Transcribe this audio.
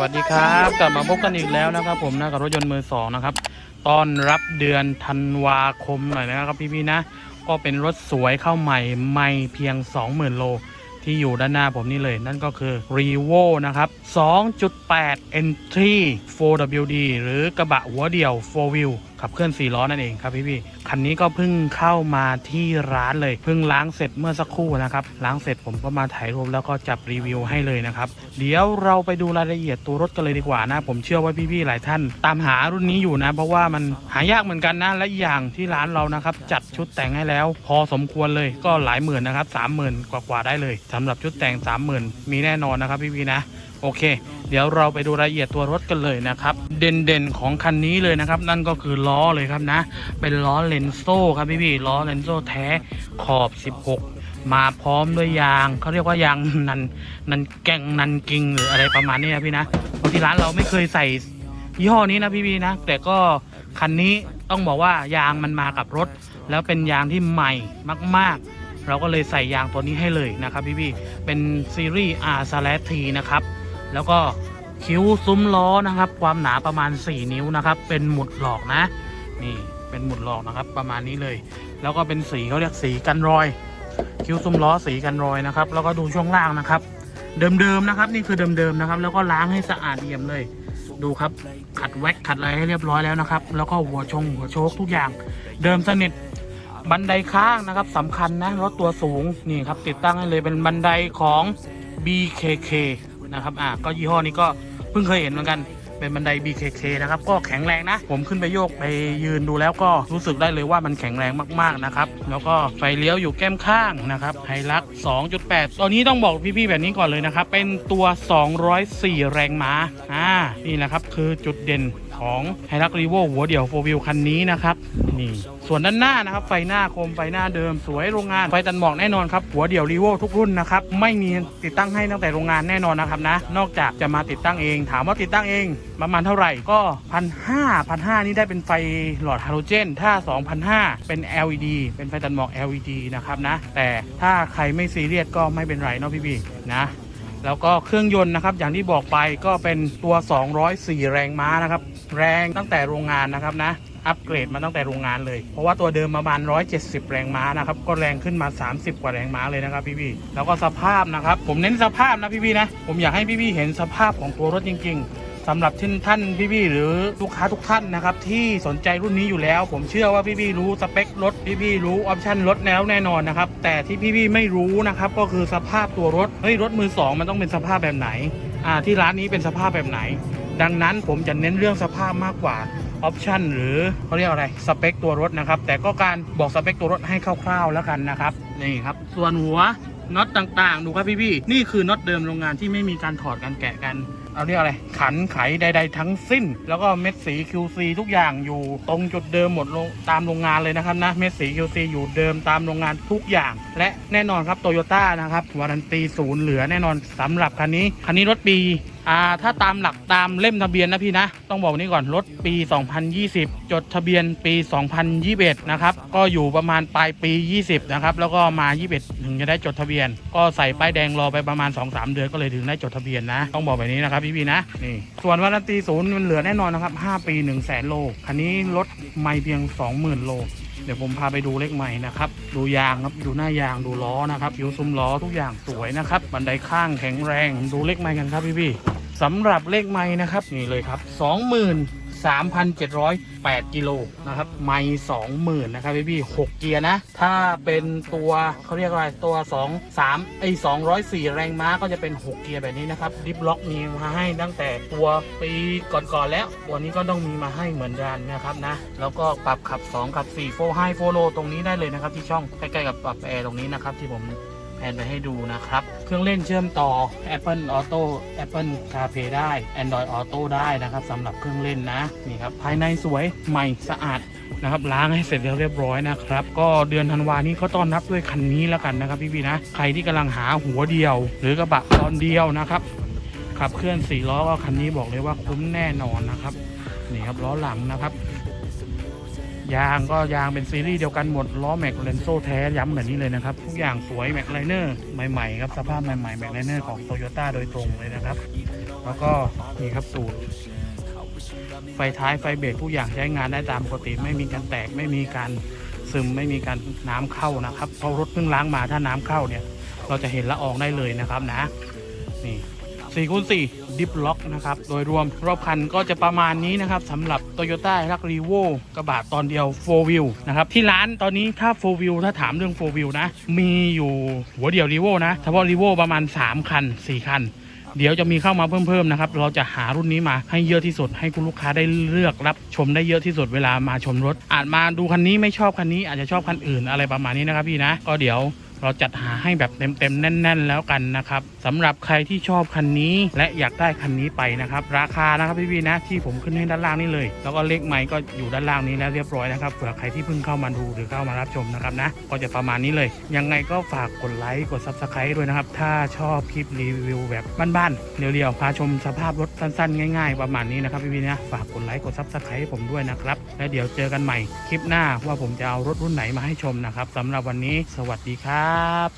วัสดีครับ กลับมาพบกันอีกแล้วนะครับผมนะกับรถยนต์มือสองนะครับต้อนรับเดือนธันวาคมหน่อยนะครับพี่ๆนะ ก็เป็นรถสวยเข้าใหม่ไม่เพียง 20,000 โล ที่อยู่ด้านหน้าผมนี่เลยนั่นก็คือ r e v o นะครับ 2.8 Entry 4WD หรือกระบะหัวเดี่ยว 4 Wheel ขับเคลื่อน4ล้อนั่นเองครับพี่ๆคันนี้ก็เพิ่งเข้ามาที่ร้านเลยเพิ่งล้างเสร็จเมื่อสักครู่นะครับล้างเสร็จผมก็มาถ่ายรูปแล้วก็จับรีวิวให้เลยนะครับเดี๋ยวเราไปดูรายละเอียดตัวรถกันเลยดีกว่านะ ผมเชื่อว่าพี่ๆหลายท่าน ตามหารุ่นนี้อยู่นะ เพราะว่ามันหายากเหมือนกันนะและอย่างที่ร้านเรานะครับจัดชุดแต่งให้แล้ว พอสมควรเลยก็หลายหมื่นนะครับสามหมื่นกว่าๆได้เลยสำหรับชุดแต่ง30,000มีแน่นอนนะครับพี่ๆนะ โอเค เดี๋ยวเราไปดูรายละเอียดตัวรถกันเลยนะครับ เด่นๆของคันนี้เลยนะครับ นั่นก็คือล้อเลยครับนะ เป็นล้อเลนโซ่ครับพี่ๆล้อเลนโซ่แท้ขอบ 16 มาพร้อมด้วยยางเขาเรียกว่ายางนันนันแกงนันกิงหรืออะไรประมาณนี้นะพี่นะเพราะที่ร้านเราไม่เคยใส่ยี่ห้อนี้นะพี่ๆนะ แต่ก็คันนี้ต้องบอกว่ายางมันมากับรถ แล้วเป็นยางที่ใหม่มาก ๆ เราก็เลยใส่ยางตัวนี้ให้เลยนะครับพี่ๆเป็นซีรีส์ R s l a T นะครับ แล้วก็คิ้วซุ้มล้อนะครับ ความหนาประมาณ 4 นิ้วนะครับ เป็นหมุดหลอกนะ นี่เป็นหมุดหลอกนะครับ ประมาณนี้เลย แล้วก็เป็นสีเขาเรียกสีกันรอย คิ้วซุ้มล้อสีกันรอยนะครับ แล้วก็ดูช่วงล่างนะครับ เดิมๆนะครับ นี่คือเดิมๆนะครับ แล้วก็ล้างให้สะอาดเอี่ยมเลย ดูครับขัดแว็กขัดอะไรให้เรียบร้อยแล้วนะครับ แล้วก็หัวชงหัวโชคทุกอย่าง เดิมสนิทบันไดข้างนะครับสำคัญนะรถตัวสูงนี่ครับติดตั้งให้เลยเป็นบันไดของ BKK นะครับอะก็ยี่ห้อนี้ก็เพิ่งเคยเห็นเหมือนกันเป็นบันได BKK นะครับ ก็แข็งแรงนะ ผมขึ้นไปโยกไปยืนดูแล้วก็รู้สึกได้เลยว่ามันแข็งแรงมากๆนะครับ แล้วก็ไฟเลี้ยวอยู่แก้มข้างนะครับไฮลัก 2.8ตัวนี้ต้องบอกพี่ๆแบบนี้ก่อนเลยนะครับ เป็นตัว 204 แรงม้าอ่านี่แหละครับคือจุดเด่นของไฮรักรีโวหัวเดี่ยวโฟวิลคันนี้นะครับ นี่ส่วนด้านหน้านะครับ ไฟหน้าโคมไฟหน้าเดิมสวยโรงงาน ไฟตันหมอกแน่นอนครับ หัวเดี่ยวรีโวทุกรุ่นนะครับ ไม่มีติดตั้งให้ตั้งแต่โรงงานแน่นอนนะครับนะ นอกจากจะมาติดตั้งเอง ถามว่าติดตั้งเองประมาณเท่าไหร่ก็พันห้าพันห้านี่ได้เป็นไฟหลอดฮาโลเจน ถ้า2,500เป็น LED เป็นไฟตันหมอก LED นะครับนะ แต่ถ้าใครไม่ซีเรียสก็ไม่เป็นไรเนาะพี่ๆนะแล้วก็เครื่องยนต์นะครับอย่างที่บอกไปก็เป็นตัว 204 แรงม้านะครับ แรงตั้งแต่โรงงานนะครับนะ อัปเกรดมาตั้งแต่โรงงานเลย เพราะว่าตัวเดิมประมาณ 170 แรงม้านะครับ ก็แรงขึ้นมา 30 กว่าแรงม้าเลยนะครับพี่ๆแล้วก็สภาพนะครับ ผมเน้นสภาพนะพี่ๆนะ ผมอยากให้พี่ๆเห็นสภาพของตัวรถจริง ๆสำหรับท่านท่านพี่ๆหรือลูกค้าทุกท่านนะครับที่สนใจรุ่นนี้อยู่แล้ว ผมเชื่อว่าพี่ๆรู้สเปครถพี่ๆรู้ออปชั่นรถแล้วแน่นอนนะครับแต่ที่พี่ๆไม่รู้นะครับก็คือสภาพตัวรถเฮ้ยรถมือสองมันต้องเป็นสภาพแบบไหนอ่าที่ร้านนี้เป็นสภาพแบบไหน ดังนั้นผมจะเน้นเรื่องสภาพมากกว่าออปชันหรือเขาเรียกอะไรสเปคตัวรถนะครับ แต่ก็การบอกสเปคตัวรถให้คร่าวๆแล้วกันนะครับนี่ครับ ส่วนหัวน็อตต่างๆ ดูครับพี่ๆนี่คือน็อตเดิมโรงงานที่ไม่มีการถอดการแกะกันเอาเรียกอะไร ขันไขใด ๆ ทั้งสิ้น แล้วก็เม็ดสี QC ทุกอย่างอยู่ตรงจุดเดิมหมดลงตามโรงงานเลยนะครับนะ เม็ดสี QC อยู่เดิมตามโรงงานทุกอย่าง และแน่นอนครับโตโยต้านะครับวารันตีศูนย์เหลือแน่นอนสำหรับคันนี้ คันนี้รถปี อ่าถ้าตามหลักตามเล่มทะเบียนนะพี่นะ ต้องบอกนี้ก่อนรถปี 2020 จดทะเบียนปี 2021 นะครับ ก็อยู่ประมาณปลายปี 20 นะครับ แล้วก็มา 21 ถึงจะได้จดทะเบียน ก็ใส่ป้ายแดงรอไปประมาณ 2-3 เดือนก็เลยถึงได้จดทะเบียนนะ ต้องบอกแบบนี้นะครับพี่ๆนะนี่ส่วนวารันตีศูนย์มันเหลือแน่นอนนะครับ 5 ปี 1 0 0 0 0แสนโลคันนี้รถไม่เพียง 20,000 โลเดี๋ยวผมพาไปดูเลขใหม่นะครับ ดูยางครับ ดูหน้ายาง ดูล้อนะครับผิวซุ้มล้อทุกอย่างสวยนะครับ บันไดข้างแข็งแรง ดูเลขใหม่กันครับพี่ๆ สำหรับเลขไม้นะครับนี่เลยครับ 23,708 กิโลนะครับไม้20,000นะครับพี่พี่6เกียร์นะ ถ้าเป็นตัวเขาเรียกอะไรตัว 2 3ไอ้204 แรงม้าก็จะเป็น 6 เกียร์แบบนี้นะครับดิฟล็อกมีมาให้ตั้งแต่ตัวปีก่อนๆแล้ววันนี้ก็ต้องมีมาให้เหมือนกันนะครับนะ แล้วก็ปรับขับ 2 ขับ4โฟไฮโฟโลตรงนี้ได้เลยนะครับที่ช่องใกล้ๆกับปรับแอร์ตรงนี้นะครับที่ผม แผนไปให้ดูนะครับ เครื่องเล่นเชื่อมต่อ Apple Auto Apple CarPlay ได้ Android Auto ได้นะครับสำหรับเครื่องเล่นนะนี่ครับภายในสวยใหม่สะอาดนะครับล้างให้เสร็จแล้วเรียบร้อยนะครับ ก็เดือนธันวานี้ก็ต้อนรับด้วยคันนี้แล้วกันนะครับพี่ๆนะ ใครที่กำลังหาหัวเดียว หรือกระบะตอนเดียวนะครับขับเคลื่อน4ล้อก็คันนี้บอกเลยว่าคุ้มแน่นอนนะครับนี่ครับล้อหลังนะครับ ยางก็ยางเป็นซีรีส์เดียวกันหมดล้อแม็กเลนโซแท้ย้ำแบบนี้เลยนะครับ ทุกอย่างสวยแม็กไลเนอร์ใหม่ๆครับสภาพใหม่ๆแม็กไลเนอร์ของโตโยต้าโดยตรงเลยนะครับ แล้วก็นี่ครับสูตรไฟท้ายไฟเบรกทุกอย่างใช้งานได้ตามปกติไม่มีการแตกไม่มีการซึมไม่มีการน้ำเข้านะครับเพราะรถเพิ่งล้างมาถ้าน้ำเข้าเนี่ย เราจะเห็นละอองได้เลยนะครับนะนี่ 4คูณ4ดิฟล็อกนะครับ โดยรวมรอบคันก็จะประมาณนี้นะครับสำหรับ Toyota รักรีโวกระบะตอนเดียว 4 wheel นะครับที่ร้านตอนนี้ถ้า 4 wheel ถ้าถามเรื่อง 4 wheel นะ มีอยู่หัวเดียวรีโวนะเฉพาะรีโวประมาณ 3 คัน 4 คันเดี๋ยวจะมีเข้ามาเพิ่มๆนะครับ เราจะหารุ่นนี้มาให้เยอะที่สุด ให้คุณลูกค้าได้เลือกรับชมได้เยอะที่สุดเวลามาชมรถ อาจมาดูคันนี้ไม่ชอบคันนี้อาจจะชอบคันอื่นอะไรประมาณนี้นะครับพี่นะ ก็เดี๋ยว เราจัดหาให้แบบเต็มๆแน่น ๆ แล้วกันนะครับสำหรับใครที่ชอบคันนี้ และอยากได้คันนี้ไปนะครับ ราคานะครับพี่ๆนะที่ผมขึ้นให้ด้านล่างนี่เลย แล้วก็เลขไมค์ก็อยู่ด้านล่างนี้แล้วเรียบร้อยนะครับเผื่อใครที่เพิ่งเข้ามาดูหรือเข้ามารับชมนะครับนะ ก็จะประมาณนี้เลยยังไงก็ฝากกดไลค์กด subscribe ด้วยนะครับถ้าชอบคลิปรีวิวแบบบ้านๆเรียวๆพาชมสภาพรถสั้นๆ ง่าย ๆ ประมาณนี้นะครับพี่ๆนะฝากกดไลค์กด subscribe ให้ผมด้วยนะครับและเดี๋ยวเจอกันใหม่คลิปหน้าว่าผมจะเอารถรุ่นไหนมาให้ชมนะครับสำหรับวันนี้สวัสดีครับ